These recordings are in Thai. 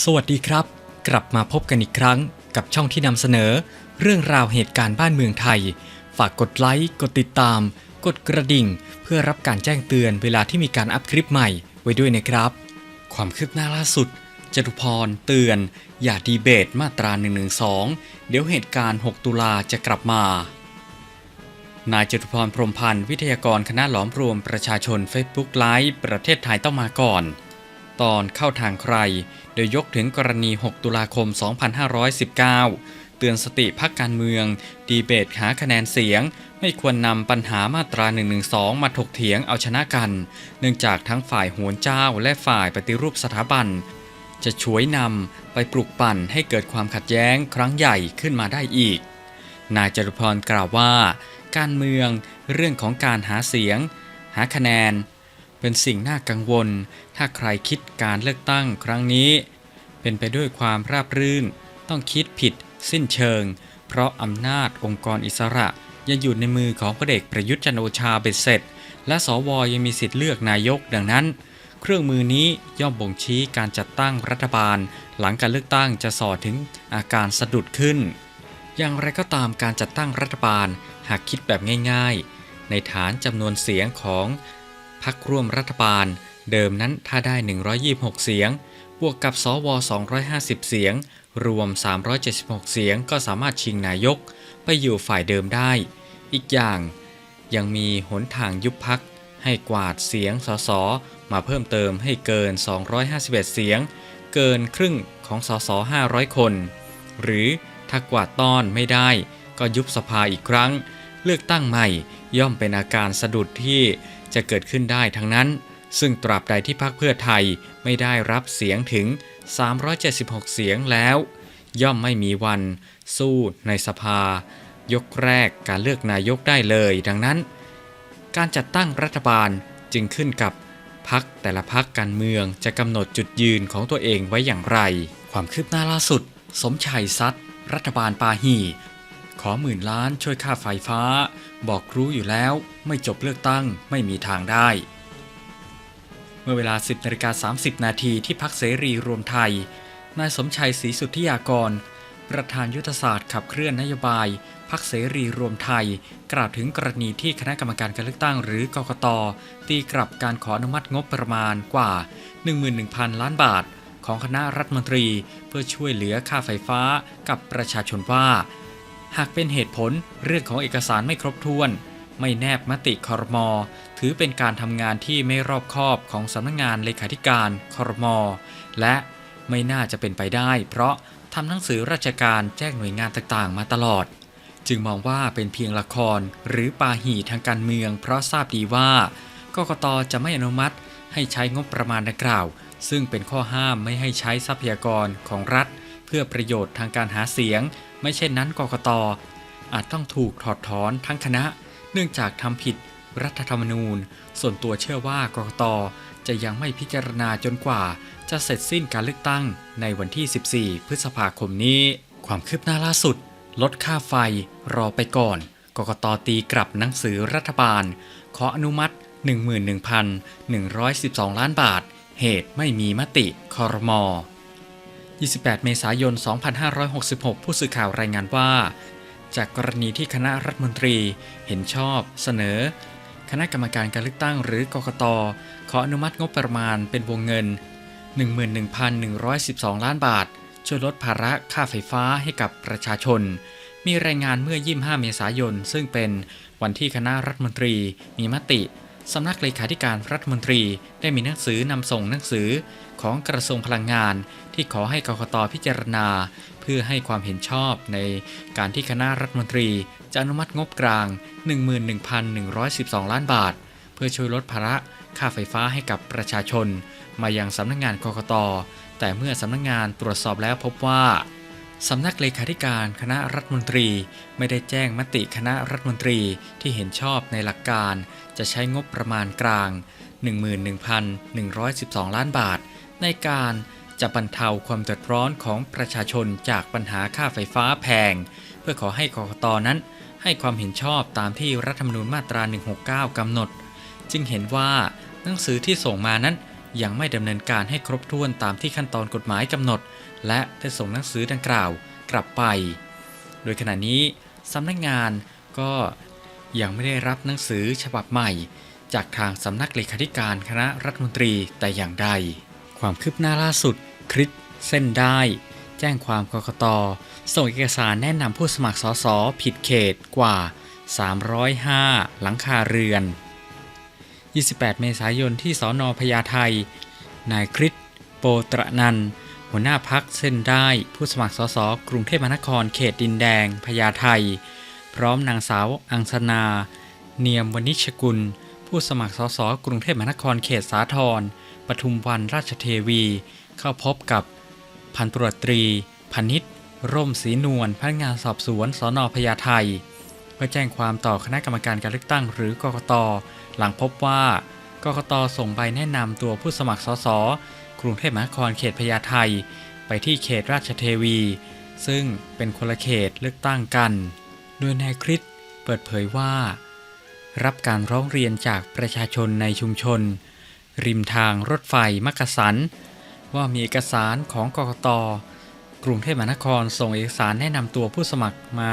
สวัสดีครับ กลับมาพบกันอีกครั้งกับช่องที่นำเสนอ เรื่องราวเหตุการณ์บ้านเมืองไทย ฝากกดไลค์ กดติดตาม กดกระดิ่ง เพื่อรับการแจ้งเตือนเวลาที่มีการอัพคลิปใหม่ไว้ด้วยนะครับ ความคืบหน้าล่าสุดจตุพรเตือน อย่าดีเบตมาตรา 112 เดี๋ยวเหตุการณ์ 6 ตุลาจะกลับมา นายจตุพรพรมพันธ์วิทยากรคณะหลอมรวมประชาชน Facebook ไลฟ์ประเทศไทยต้องมาก่อน ตอนเข้าทางใคร โดยยกถึงกรณี 6 ตุลาคม 2519 เตือนสติพักการเมือง ดีเบตหาคะแนนเสียง ไม่ควรนำปัญหามาตรา 112 มาถกเถียงเอาชนะกัน เนื่องจากทั้งฝ่ายโหนเจ้าและฝ่ายปฏิรูปสถาบัน จะช่วยนำไปปลุกปั่นให้เกิดความขัดแย้งครั้งใหญ่ขึ้นมาได้อีก นายจตุพรกล่าวว่า การเมืองเรื่องของการหาเสียง หาคะแนน เป็นสิ่งน่ากังวล ถ้าใครคิดการเลือกตั้งครั้งนี้ เป็นไปด้วยความราบรื่น ต้องคิดผิด สิ้นเชิง เพราะอำนาจองค์กรอิสระยังอยู่ในมือของพระเอกประยุทธ์จันโอชาเบ็ดเสร็จ และสวยังมีสิทธิ์เลือกนายกดังนั้น เครื่องมือนี้ย่อมบ่งชี้การจัดตั้งรัฐบาล หลังการเลือกตั้งจะสอดถึงอาการสะดุดขึ้น อย่างไรก็ตามการจัดตั้งรัฐบาลหากคิดแบบง่าย ๆ ในฐานจำนวนเสียงของ พรรคร่วมรัฐบาล เดิมนั้นถ้าได้ 126 เสียง บวกกับสว 250 เสียง รวม 376 เสียงก็สามารถชิงนายก ไปอยู่ฝ่ายเดิมได้ อีกอย่างยังมีหนทางยุบพักให้กวาดเสียงสสมาเพิ่มเติมให้เกิน 251 เสียง เกินครึ่งของสส500 คน หรือถ้ากวาดต้อนไม่ได้ก็ยุบสภาอีกครั้ง เลือกตั้งใหม่ย่อมเป็นอาการสะดุดที่จะเกิดขึ้นได้ทั้งนั้น ซึ่งตราบใดที่พรรคเพื่อไทยไม่ได้รับเสียงถึง 376 เสียงแล้ว ย่อมไม่มีวัน สู้ในสภา ยกแรกการเลือกนายกได้เลย ดังนั้น การจัดตั้งรัฐบาลจึงขึ้นกับพักแต่ละพักการเมืองจะกำหนดจุดยืนของตัวเองไว้อย่างไร ความคืบหน้าล่าสุด สมชัยซัดรัฐบาลปาหี ขอหมื่นล้านช่วยค่าไฟฟ้า บอกรู้อยู่แล้วไม่จบเลือกตั้งไม่มีทางได้ เมื่อเวลา 10นาฬิกา30 นาทีที่พักเสรีรวมไทย นายสมชัยศรีสุทธิยากร ประธานยุทธศาสตร์ขับเคลื่อนนโยบายพักเสรีรวมไทย กล่าวถึงกรณีที่คณะกรรมการการเลือกตั้งหรือกกตตีกลับการขออนุมัติงบประมาณกว่า 11,000 ล้านบาทของคณะรัฐมนตรี เพื่อช่วยเหลือค่าไฟฟ้ากับประชาชนว่า หากเป็นเหตุผลเรื่องของเอกสารไม่ครบถ้วน ไม่แนบมติคอรมอถือเป็นการทำงานที่ไม่รอบคอบของสำนักงานเลขาธิการคอรมอและไม่น่าจะเป็นไปได้ เพราะทำหนังสือราชการแจ้งหน่วยงานต่างๆ มาตลอด จึงมองว่าเป็นเพียงละครหรือปาหีทางการเมือง เพราะทราบดีว่ากกตจะไม่อนุมัติให้ใช้งบประมาณดังกล่าว ซึ่งเป็นข้อห้ามไม่ให้ใช้ทรัพยากรของรัฐ เพื่อประโยชน์ทางการหาเสียง ไม่เช่นนั้นกกตอาจต้องถูกถอดถอนทั้งคณะ เนื่องจากทำผิดรัฐธรรมนูญ ส่วนตัวเชื่อว่ากกตจะยังไม่พิจารณาจนกว่า จะเสร็จสิ้นการเลือกตั้งในวันที่ 14 พฤษภาคมนี้ ความคืบหน้าล่าสุด ลดค่าไฟรอไปก่อน กกตตีกลับหนังสือรัฐบาล ขออนุมัติ 11,112 ล้านบาท เหตุไม่มีมติคอรมอ 28 เมษายน 2566 ผู้สื่อข่าวรายงานว่า จากกรณีที่คณะรัฐมนตรีเห็นชอบ เสนอ คณะกรรมการการเลือกตั้งหรือกกตขออนุมัติงบประมาณเป็นวงเงิน 11,112 ล้านบาท ช่วยลดภาระค่าไฟฟ้าให้กับประชาชน มีรายงานเมื่อ 25 เมษายน ซึ่งเป็นวันที่คณะรัฐมนตรีมีมติ สำนักเลขาธิการรัฐมนตรีได้มีหนังสือนำส่งหนังสือของกระทรวงพลังงาน ที่ขอให้กกตพิจารณา เพื่อให้ความเห็นชอบในการที่คณะรัฐมนตรี จะอนุมัติงบกลาง 11,112 ล้านบาท เพื่อช่วยลดภาระค่าไฟฟ้าให้กับประชาชน มายังสำนักงานกกตแต่เมื่อสำนักงานตรวจสอบแล้วพบว่า สำนักเลขาธิการคณะรัฐมนตรีไม่ได้แจ้งมติคณะรัฐมนตรีที่เห็นชอบในหลักการ จะใช้งบประมาณกลาง 11,112 ล้านบาท ในการจะบรรเทาความเดือดร้อนของประชาชนจากปัญหาค่าไฟฟ้าแพง เพื่อขอให้กกตนั้น ให้ความเห็นชอบตามที่รัฐธรรมนูญมาตรา 169 กำหนด จึงเห็นว่าหนังสือที่ส่งมานั้นยังไม่ดำเนินการให้ครบถ้วนตามที่ขั้นตอนกฎหมายกำหนด และได้ส่งหนังสือดังกล่าวกลับไป โดยขณะนี้สำนักงานก็ยังไม่ได้รับหนังสือฉบับใหม่ จากทางสำนักเลขาธิการคณะรัฐมนตรีแต่อย่างใด ความคืบหน้าล่าสุดคริสเส้นได้ แจ้งความกกตส่งเอกสารแนะนำผู้สมัครสสผิดเขตกว่า 305 หลังคาเรือน 28 เมษายนที่สอนอพญาไทนายคริสโปตระนันท หัวหน้าพักเส้นได้ผู้สมัครสสกรุงเทพมหานครเขตดินแดงพญาไทพร้อมนางสาวอังสนา เนียมวณิชกุล ผู้สมัครสสกรุงเทพมหานครเขตสาทรปทุมวันราชเทวี เข้าพบกับพันตรวจตรีพนิษร่มศรีนวลพนักงานสอบสวนสนพญาไทเพื่อแจ้งความต่อคณะกรรมการการเลือกตั้งหรือกกต หลังพบว่ากกตส่งใบแนะนำตัวผู้สมัครสส กรุงเทพมหานครเขตพญาไทไปที่เขตราชเทวี ซึ่งเป็นคนละเขตเลือกตั้งกัน โดยนายคริสเปิดเผยว่า รับการร้องเรียนจากประชาชนในชุมชน ริมทางรถไฟมักกะสัน ว่ามีเอกสารของกกตกรุงเทพมหานครส่งเอกสารแนะนำตัวผู้สมัครมา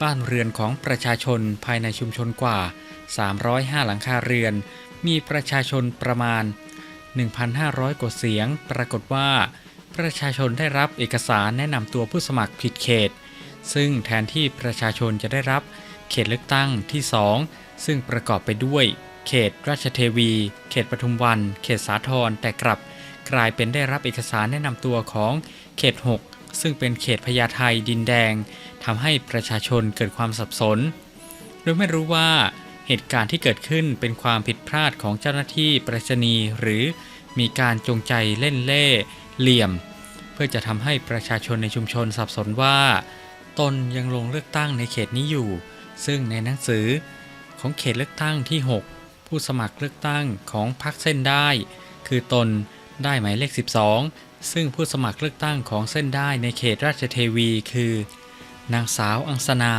บ้านเรือนของประชาชนภายในชุมชนกว่า 305 หลังคาเรือน มีประชาชนประมาณ 1,500 กว่าเสียง ปรากฏว่า ประชาชนได้รับเอกสารแนะนำตัวผู้สมัครผิดเขต ซึ่งแทนที่ประชาชนจะได้รับเขตเลือกตั้งที่ 2 ซึ่งประกอบไปด้วย เขตราชเทวี เขตปทุมวัน เขตสาทรแต่กลับ กลายเป็นได้รับเอกสารแนะนำตัวของเขต 6 ซึ่งเป็นเขตพญาไทดินแดงทำให้ประชาชนเกิดความสับสน โดยไม่รู้ว่า เหตุการณ์ที่เกิดขึ้นเป็นความผิดพลาดของเจ้าหน้าที่ไปรษณีย์หรือมีการจงใจเล่นเล่เหลี่ยม เพื่อจะทำให้ประชาชนในชุมชนสับสนว่า ตนยังลงเลือกตั้งในเขตนี้อยู่ ซึ่งในหนังสือของเขตเลือกตั้งที่ 6 ผู้สมัครเลือกตั้งของพรรคเส้นได้ คือตนได้หมายเลข 12 ซึ่งผู้สมัครเลือกตั้งของเส้นได้ในเขตราชเทวีคือ นางสาวอังสนา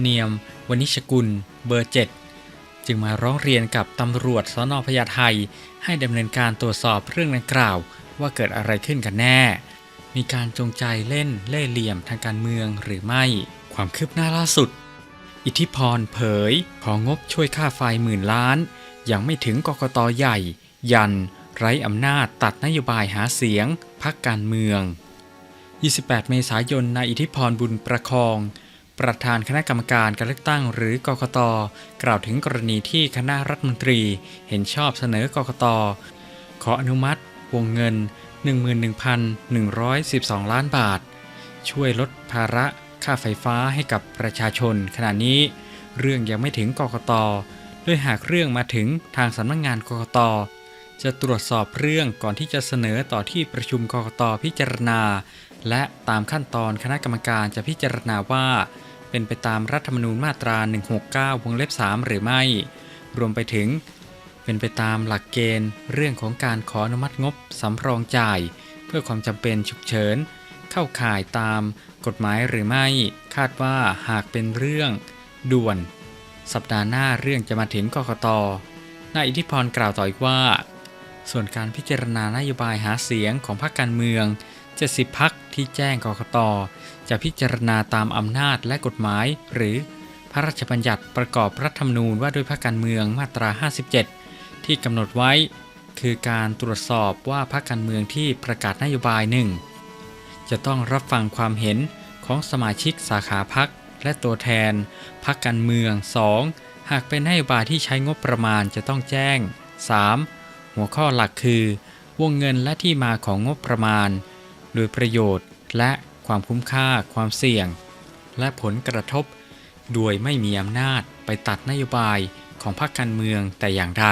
เนียม วณิชกุล เบอร์ 7 จึงมาร้องเรียนกับตำรวจสนพญาไทให้ดำเนินการตรวจสอบเรื่องดังกล่าว ว่าเกิดอะไรขึ้นกันแน่ มีการจงใจเล่นเล่ห์เหลี่ยมทางการเมืองหรือไม่ ความคืบหน้าล่าสุด อิทธิพรเผย ของบช่วยค่าไฟหมื่นล้าน ยังไม่ถึงกกตใหญ่ ยัน ไร้อำนาจตัดนโยบายหาเสียงพักการเมือง 28 เมษายนนายอิทธิพรบุญประคอง ประธานคณะกรรมการการเลือกตั้งหรือกกต กล่าวถึงกรณีที่คณะรัฐมนตรีเห็นชอบเสนอกกต ขออนุมัติ วงเงิน 11,112 ล้านบาท ช่วยลดภาระค่าไฟฟ้าให้กับประชาชน ขณะนี้ เรื่องยังไม่ถึงกกตโดยหากเรื่องมาถึงทางสำนักงงานกกตจะตรวจสอบเรื่องก่อนที่จะเสนอต่อที่ประชุมกกตพิจารณา และตามขั้นตอนคณะกรรมการจะพิจารณาว่า เป็นไปตามรัฐธรรมนูญมาตรา 169 วงเล็บ 3 หรือไม่ รวมไปถึง เป็นไปตามหลักเกณฑ์ เรื่องของการขออนุมัติงบสำรองจ่าย เพื่อความจำเป็นฉุกเฉิน เข้าข่ายตามกฎหมายหรือไม่ คาดว่าหากเป็นเรื่อง ด่วน สัปดาห์หน้าเรื่องจะมาถึงกกตนายอิทธิพรกล่าวต่ออีกว่า ส่วนการพิจารณานโยบายหาเสียงของพรรคการเมือง 70พักที่แจ้งกกตจะพิจารณาตามอำนาจและกฎหมาย หรือพระราชบัญญัติประกอบรัฐธรรมนูญว่าด้วยพรรคการเมืองมาตรา 57 ที่กำหนดไว้ คือการตรวจสอบว่าพรรคการเมืองที่ประกาศนโยบายหนึ่งจะต้องรับฟังความเห็นของสมาชิกสาขาพักและตัวแทนพักการเมือง 2. หากเป็นนโยบายที่ใช้งบประมาณจะต้องแจ้ง 3. หัวข้อหลักคือ วงเงินและที่มาของงบประมาณ โดยประโยชน์และความคุ้มค่า ความเสี่ยง และผลกระทบ โดยไม่มีอำนาจไปตัดนโยบายของพรรคการเมืองแต่อย่างใด